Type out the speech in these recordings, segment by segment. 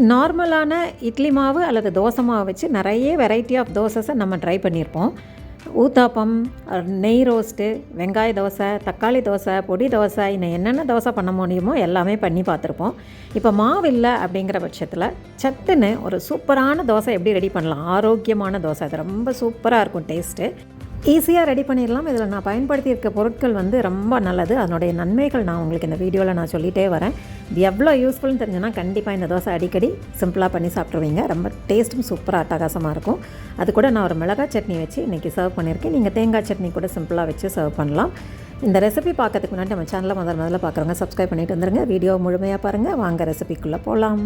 நார்மலான இட்லி மாவு அல்லது தோசை மாவு வச்சு நிறைய வெரைட்டி ஆஃப் தோசஸை நம்ம ட்ரை பண்ணியிருப்போம். ஊத்தாப்பம் நெய் ரோஸ்ட்டு வெங்காய தோசை தக்காளி தோசை பொடி தோசை இன்னும் என்னென்ன தோசை பண்ண முடியுமோ எல்லாமே பண்ணி பார்த்துருப்போம். இப்போ மாவு இல்லை அப்படிங்கிற பட்சத்தில் சத்துன்னு ஒரு சூப்பரான தோசை எப்படி ரெடி பண்ணலாம்? ஆரோக்கியமான தோசை. அது ரொம்ப சூப்பராக இருக்கும் டேஸ்ட்டு ஈஸியாக ரெடி பண்ணிடலாம். இதில் நான் பயன்படுத்தியிருக்க பொருட்கள் வந்து ரொம்ப நல்லது. அதனுடைய நன்மைகள் நான் உங்களுக்கு இந்த வீடியோவில் நான் சொல்லிகிட்டே வரேன். இது எவ்வளோ யூஸ்ஃபுல்னு தெரிஞ்சுன்னா கண்டிப்பாக இந்த தோசை அடிக்கடி சிம்பிளாக பண்ணி சாப்பிட்ருவீங்க ரொம்ப டேஸ்ட்டும் சூப்பராக அட்டகாசமாக இருக்கும். அது கூட நான் ஒரு மிளகாய் சட்னி வச்சு இன்றைக்கி சர்வ் பண்ணியிருக்கேன். நீங்கள் தேங்காய் சட்னி கூட சிம்பிளாக வச்சு சர்வ் பண்ணலாம். இந்த ரெசிபி பார்க்கறதுக்கு முன்னாடி நம்ம சேனலை முதல் முதல்ல பார்க்குறவங்க சப்ஸ்கிரைப் பண்ணிட்டு வந்துருங்க. வீடியோ முழுமையாக பாருங்கள் வாங்க ரெசிபிக்குள்ளே போகலாம்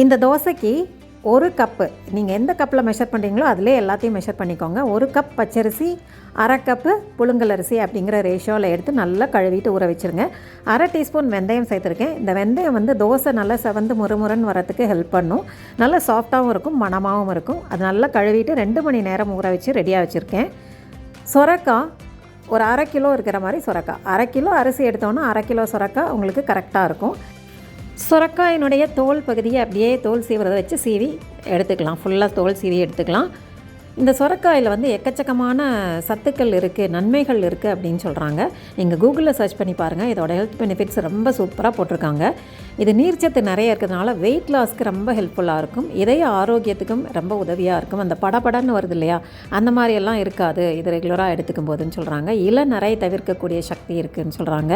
இந்த தோசைக்கு ஒரு கப்பு நீங்கள் எந்த கப்பில் மெஷர் பண்ணுறீங்களோ அதிலே எல்லாத்தையும் மெஷர் பண்ணிக்கோங்க. ஒரு கப் பச்சரிசி அரை கப்பு புழுங்கல் அரிசி அப்படிங்கிற ரேஷியோவில் எடுத்து நல்லா கழுவிட்டு ஊற வச்சுருங்க. அரை டீஸ்பூன் வெந்தயம் சேர்த்துருக்கேன். இந்த வெந்தயம் வந்து தோசை நல்லா செவந்து முறுமுறுன்னு வரத்துக்கு ஹெல்ப் பண்ணும். நல்லா சாஃப்டாகவும் இருக்கும் மணமாகவும் இருக்கும். அது நல்லா கழுவிட்டு ரெண்டு மணி நேரம் ஊற வச்சு ரெடியாக வச்சுருக்கேன். சொரக்காய் ஒரு அரை கிலோ இருக்கிற மாதிரி சொரக்காய். அரை கிலோ அரிசி எடுத்தோன்னா அரை கிலோ சுரக்கா உங்களுக்கு கரெக்டாக இருக்கும். சுரக்காயினுடைய தோல் பகுதியை அப்படியே தோல் சீவுறதை வச்சு சீவி எடுத்துக்கலாம். ஃபுல்லாக தோல் சீவி எடுத்துக்கலாம். இந்த சுரக்காயில் வந்து எக்கச்சக்கமான சத்துக்கள் இருக்குது நன்மைகள் இருக்குது அப்படின்னு சொல்கிறாங்க நீங்கள் கூகுளில் சர்ச் பண்ணி பாருங்கள் இதோட ஹெல்த் பெனிஃபிட்ஸ் ரொம்ப சூப்பராக போட்டிருக்காங்க. இது நீர்ச்சத்து நிறைய இருக்கிறதுனால வெயிட் லாஸ்க்கு ரொம்ப ஹெல்ப்ஃபுல்லாக இருக்கும். இதய ஆரோக்கியத்துக்கும் ரொம்ப உதவியாக இருக்கும். அந்த படப்படன்னு வருது இல்லையா? அந்த மாதிரியெல்லாம் இருக்காது. இது ரெகுலராக எடுத்துக்கும் போதுன்னு சொல்கிறாங்க இள நிறைய தவிர்க்கக்கூடிய சக்தி இருக்குதுன்னு சொல்கிறாங்க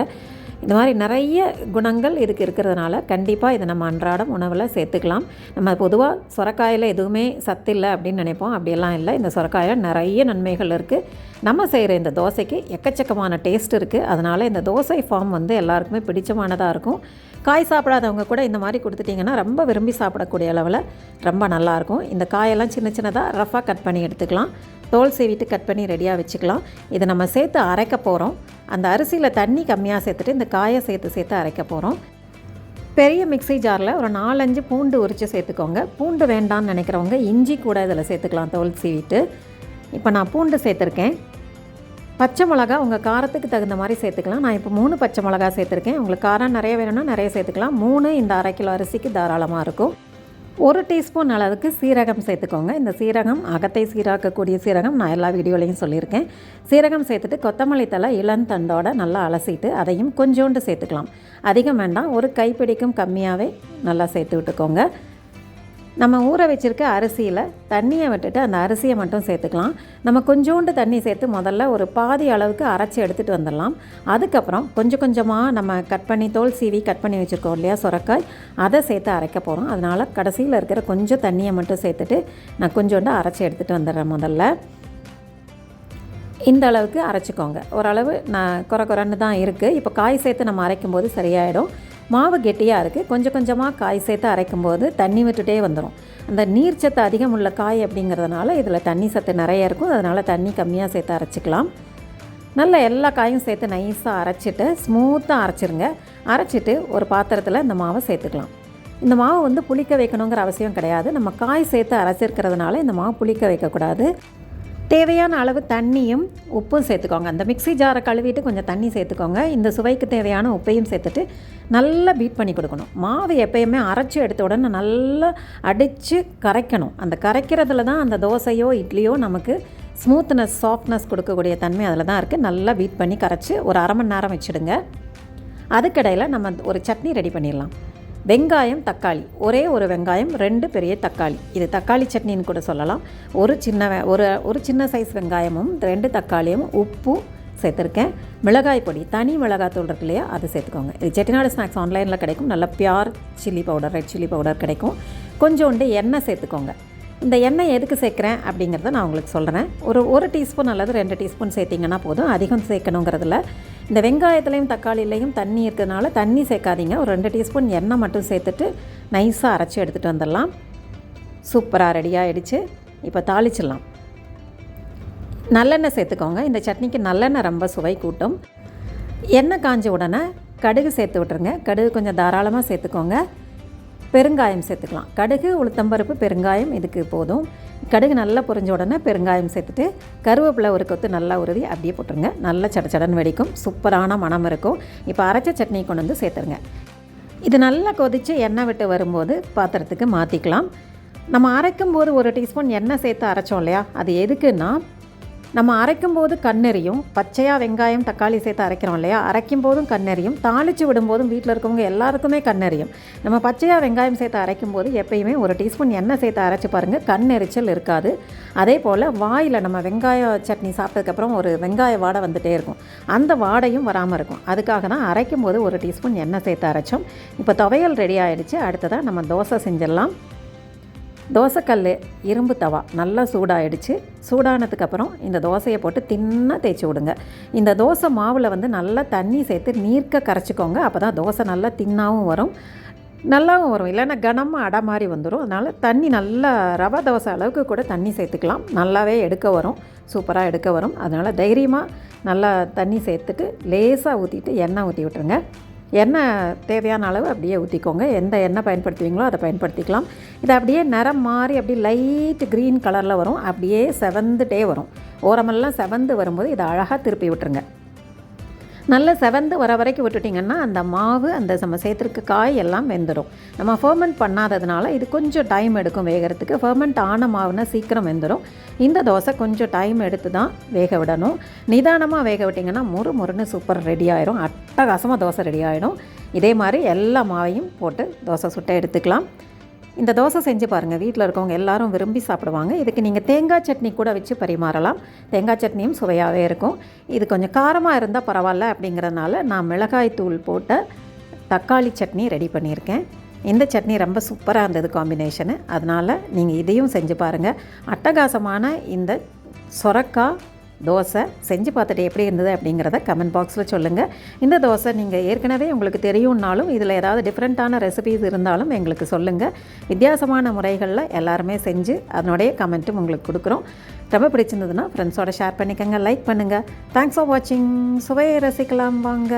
இந்த மாதிரி நிறைய குணங்கள் இதுக்கு இருக்கிறதுனால கண்டிப்பாக இதை நம்ம அன்றாடம் உணவில் சேர்த்துக்கலாம். நம்ம பொதுவாக சுரக்காயில் எதுவுமே சத்து இல்லை அப்படின்னு நினைப்போம். அப்படியெல்லாம் இல்லை. இந்த சுரக்காயில் நிறைய நன்மைகள் இருக்குது நம்ம செய்கிற இந்த தோசைக்கு எக்கச்சக்கமான டேஸ்ட் இருக்குது அதனால் இந்த தோசை ஃபார்ம் வந்து எல்லாருக்குமே பிடிச்சமானதாக இருக்கும். காய் சாப்பிடாதவங்க கூட இந்த மாதிரி கொடுத்துட்டிங்கன்னா ரொம்ப விரும்பி சாப்பிடக்கூடிய அளவில் ரொம்ப நல்லாயிருக்கும். இந்த காயெல்லாம் சின்ன சின்னதாக ரஃபாக கட் பண்ணி எடுத்துக்கலாம். தோல் சீவிட்டு கட் பண்ணி ரெடியாக வச்சுக்கலாம். இதை நம்ம சேர்த்து அரைக்க போகிறோம் அந்த அரிசியில் தண்ணி கம்மியாக சேர்த்துட்டு இந்த காயை சேர்த்து சேர்த்து அரைக்க போகிறோம் பெரிய மிக்ஸி ஜாரில் ஒரு நாலஞ்சு பூண்டு உரித்து சேர்த்துக்கோங்க. பூண்டு வேண்டாம்னு நினைக்கிறவங்க இஞ்சி கூட இதில் சேர்த்துக்கலாம் தோல் சீவிட்டு. இப்போ நான் பூண்டு சேர்த்துருக்கேன். பச்சை மிளகா உங்கள் காரத்துக்கு தகுந்த மாதிரி சேர்த்துக்கலாம். நான் இப்போ மூணு பச்சை மிளகா சேர்த்துருக்கேன். உங்களுக்கு காரம் நிறைய வேணும்னா நிறைய சேர்த்துக்கலாம். மூணு இந்த அரை கிலோ அரிசிக்கு தாராளமாக இருக்கும். ஒரு டீஸ்பூன் அளவுக்கு சீரகம் சேர்த்துக்கோங்க. இந்த சீரகம் அகத்தை சீராக்கக்கூடிய சீரகம் நான் எல்லா வீடியோலையும் சொல்லியிருக்கேன். சீரகம் சேர்த்துட்டு கொத்தமல்லி தலை இளந்தண்டோட நல்லா அலசிட்டு அதையும் கொஞ்சோண்டு சேர்த்துக்கலாம். அதிகம் வேண்டாம். ஒரு கைப்பிடிக்கும் கம்மியாகவே நல்லா சேர்த்து விட்டுக்கோங்க. நம்ம ஊற வச்சுருக்க அரிசியில் தண்ணியை விட்டுட்டு அந்த அரிசியை மட்டும் சேர்த்துக்கலாம். நம்ம கொஞ்சோண்டு தண்ணி சேர்த்து முதல்ல ஒரு பாதி அளவுக்கு அரைச்சி எடுத்துகிட்டு வந்துடலாம். அதுக்கப்புறம் கொஞ்சம் கொஞ்சமாக நம்ம கட் பண்ணி தோல் சீவி கட் பண்ணி வச்சுருக்கோம் இல்லையா சுரக்காய். அதை சேர்த்து அரைக்க போகிறோம் அதனால் கடைசியில் இருக்கிற கொஞ்சம் தண்ணியை மட்டும் சேர்த்துட்டு நான் கொஞ்சோண்டு அரைச்சி எடுத்துகிட்டு வந்துடுறேன் முதல்ல. இந்த அளவுக்கு அரைச்சிக்கோங்க. ஓரளவு நான் குறை குறைன்னு தான் இருக்குது இப்போ காய் சேர்த்து நம்ம அரைக்கும் போது சரியாயிடும். மாவு கெட்டியாக இருக்குது கொஞ்சம் கொஞ்சமாக காய் சேர்த்து அரைக்கும் போது தண்ணி விட்டுட்டே வந்துடும் அந்த நீர் சத்து அதிகம் உள்ள காய் அப்படிங்கிறதுனால இதில் தண்ணி சத்து நிறைய இருக்கும். அதனால் தண்ணி கம்மியாக சேர்த்து அரைச்சிக்கலாம். நல்லா எல்லா காயும் சேர்த்து நைஸாக அரைச்சிட்டு ஸ்மூத்தாக அரைச்சிருங்க. அரைச்சிட்டு ஒரு பாத்திரத்தில் இந்த மாவை சேர்த்துக்கலாம். இந்த மாவு வந்து புளிக்க வைக்கணுங்கிற அவசியம் கிடையாது. நம்ம காய் சேர்த்து அரைச்சிருக்கிறதுனால இந்த மாவு புளிக்க வைக்கக்கூடாது. தேவையான அளவு தண்ணியும் உப்பும் சேர்த்துக்கோங்க. அந்த மிக்ஸி ஜாரை கழுவிட்டு கொஞ்சம் தண்ணி சேர்த்துக்கோங்க. இந்த சுவைக்கு தேவையான உப்பையும் சேர்த்துட்டு நல்லா பீட் பண்ணி கொடுக்கணும். மாவு எப்பயுமே அரைச்சி எடுத்த உடனே நல்லா அடித்து கரைக்கணும். அந்த கரைக்கிறதுல தான் அந்த தோசையோ இட்லியோ நமக்கு ஸ்மூத்னஸ் சாஃப்ட்னஸ் கொடுக்கக்கூடிய தன்மை அதில் தான் இருக்குது நல்லா பீட் பண்ணி கரைச்சி ஒரு அரை மணி நேரம் வச்சுடுங்க. அதுக்கடையில் நம்ம ஒரு சட்னி ரெடி பண்ணிடலாம். வெங்காயம் தக்காளி. ஒரே ஒரு வெங்காயம் ரெண்டு பெரிய தக்காளி. இது தக்காளி சட்னின்னு கூட சொல்லலாம். ஒரு சின்ன ஒரு ஒரு சின்ன சைஸ் வெங்காயமும் ரெண்டு தக்காளியும் உப்பு சேர்த்துருக்கேன். மிளகாய் பொடி தனி மிளகாய் தூள் இருக்கு இல்லையா அது சேர்த்துக்கோங்க. இது செட்டிநாடு ஸ்நாக்ஸ் ஆன்லைனில் கிடைக்கும். நல்ல pure chilli powder red chilli powder கிடைக்கும். கொஞ்சோண்டு எண்ணெய் சேர்த்துக்கோங்க. இந்த எண்ணெய் எதுக்கு சேர்க்குறேன் அப்படிங்கிறத நான் உங்களுக்கு சொல்கிறேன் ஒரு ஒரு டீஸ்பூன் அல்லது ரெண்டு டீஸ்பூன் சேர்த்திங்கன்னா போதும். அதிகம் சேர்க்கணுங்கிறதுல இந்த வெங்காயத்துலேயும் தக்காளிலையும் தண்ணி இருக்கிறதுனால தண்ணி சேர்க்காதீங்க. ஒரு ரெண்டு டீஸ்பூன் எண்ணெய் மட்டும் சேர்த்துட்டு நைஸாக அரைச்சி எடுத்துகிட்டு வந்துடலாம். சூப்பராக ரெடியாக ஆகிடுச்சு இப்போ தாளிச்சிடலாம். நல்லெண்ணெய் சேர்த்துக்கோங்க. இந்த சட்னிக்கு நல்லெண்ணெய் ரொம்ப சுவை கூட்டும். எண்ணெய் காஞ்ச உடனே கடுகு சேர்த்து விட்ருங்க கடுகு கொஞ்சம் தாராளமாக சேர்த்துக்கோங்க. பெருங்காயம் சேர்த்துக்கலாம். கடுகு உளுத்தம்பருப்பு பெருங்காயம் இதுக்கு போதும். கடுகு நல்லா பொரிஞ்ச உடனே பெருங்காயம் சேர்த்துட்டு கருவேப்பிலை ஒரு கொத்து நல்லா உருவி அப்படியே போட்டுருங்க. நல்லா சடச்சடன்னு வெடிக்கும். சூப்பரான மணம் இருக்கும். இப்போ அரைச்ச சட்னி கொண்டு வந்து சேர்த்துருங்க. இது நல்லா கொதித்து எண்ணெய் விட்டு வரும்போது பாத்திரத்துக்கு மாற்றிக்கலாம் நம்ம அரைக்கும் போது ஒரு டீஸ்பூன் எண்ணெய் சேர்த்து அரைச்சோம் இல்லையா? அது எதுக்குன்னா நம்ம அரைக்கும் போது கண்ணெறியும் பச்சையாக வெங்காயம் தக்காளி சேர்த்து அரைக்கிறோம் இல்லையா? அரைக்கும் போதும் கண்ணெறியும் தாளித்து விடும்போதும் வீட்டில் இருக்கவங்க எல்லாருக்குமே கண்ணெறியும். நம்ம பச்சையாக வெங்காயம் சேர்த்து அரைக்கும் போது எப்பயுமே ஒரு டீஸ்பூன் எண்ணெய் சேர்த்து அரைச்சி பாருங்கள் கண்ணெரிச்சல் இருக்காது. அதே போல் வாயில் நம்ம வெங்காய சட்னி சாப்பிட்டதுக்கப்புறம் ஒரு வெங்காய வாடை வந்துகிட்டே இருக்கும். அந்த வாடையும் வராமல் இருக்கும். அதுக்காக தான் அரைக்கும் போது ஒரு டீஸ்பூன் எண்ணெய் சேர்த்து அரைச்சோம். இப்போ துவையல் ரெடி ஆகிடுச்சு அடுத்ததாக நம்ம தோசை செஞ்சிடலாம். தோசைக்கல் இரும்பு தவா நல்லா சூடாகிடுச்சு சூடானதுக்கப்புறம் இந்த தோசையை போட்டு தின்னாக தேய்ச்சி விடுங்க. இந்த தோசை மாவில் வந்து நல்லா தண்ணி சேர்த்து நீர்க்க கரைச்சிக்கோங்க. அப்போ தான் தோசை நல்லா தின்னாவும் வரும் நல்லாவும் வரும். இல்லைன்னா கனமாக அடை மாதிரி வந்துடும் அதனால் தண்ணி நல்லா ரவை தோசை அளவுக்கு கூட தண்ணி சேர்த்துக்கலாம். நல்லாவே எடுக்க வரும் சூப்பராக எடுக்க வரும். அதனால் தைரியமாக நல்லா தண்ணி சேர்த்துட்டு லேசாக ஊற்றிட்டு எண்ணெய் ஊற்றி விட்டுருங்க. எண்ணெய் தேவையான அளவு அப்படியே ஊற்றிக்கோங்க எந்த எண்ணெய் பயன்படுத்துவீங்களோ அதை பயன்படுத்திக்கலாம். இது அப்படியே நிறம் மாறி அப்படியே லைட் க்ரீன் கலரில் வரும். அப்படியே செவந்துட்டே வரும். ஓரமெல்லாம் செவந்து வரும்போது இதை அழகாக திருப்பி விட்டுருங்க. நல்ல செவந்து வர வரைக்கும் விட்டுட்டிங்கன்னா அந்த மாவு அந்த நம்ம சேர்த்துருக்க காய் எல்லாம் வெந்துடும் நம்ம ஃபர்மெண்ட் பண்ணாததுனால இது கொஞ்சம் டைம் எடுக்கும் வேகிறதுக்கு. ஃபர்மெண்ட் ஆன மாவுனா சீக்கிரம் வெந்துடும் இந்த தோசை கொஞ்சம் டைம் எடுத்து தான் வேக விடணும். நிதானமாக வேக விட்டிங்கன்னா முறு முறுன்னு சூப்பர் ரெடி ஆயிரும். அட்டகாசமாக தோசை ரெடி ஆகிடும் இதே மாதிரி எல்லா மாவையும் போட்டு தோசை சுட்டை எடுத்துக்கலாம். இந்த தோசை செஞ்சு பாருங்கள் வீட்டில் இருக்கவங்க எல்லாரும் விரும்பி சாப்பிடுவாங்க. இதுக்கு நீங்கள் தேங்காய் சட்னி கூட வச்சு பரிமாறலாம். தேங்காய் சட்னியும் சுவையாகவே இருக்கும். இது கொஞ்சம் காரமாக இருந்தால் பரவாயில்ல அப்படிங்கிறதுனால நான் மிளகாய் தூள் போட்ட தக்காளி சட்னி ரெடி பண்ணியிருக்கேன். இந்த சட்னி ரொம்ப சூப்பராக இருந்தது காம்பினேஷனு அதனால் நீங்கள் இதையும் செஞ்சு பாருங்கள் அட்டகாசமான இந்த சொரக்காய் தோசை செஞ்சு பார்த்துட்டு எப்படி இருந்தது அப்படிங்கிறத கமெண்ட் பாக்ஸில் சொல்லுங்கள் இந்த தோசை நீங்கள் ஏற்கனவே உங்களுக்கு தெரியும்னாலும் இதில் ஏதாவது டிஃப்ரெண்ட்டான ரெசிபீஸ் இருந்தாலும் எங்களுக்கு சொல்லுங்கள் வித்தியாசமான முறைகளில் எல்லாருமே செஞ்சு அதனுடைய கமெண்ட்டும் உங்களுக்கு கொடுக்குறோம். ரொம்ப பிடிச்சிருந்ததுன்னா ஃப்ரெண்ட்ஸோட ஷேர் பண்ணிக்கோங்க லைக் பண்ணுங்கள் தேங்க்ஸ் ஃபார் வாட்சிங் சுவையை ரசிக்கலாம் வாங்க.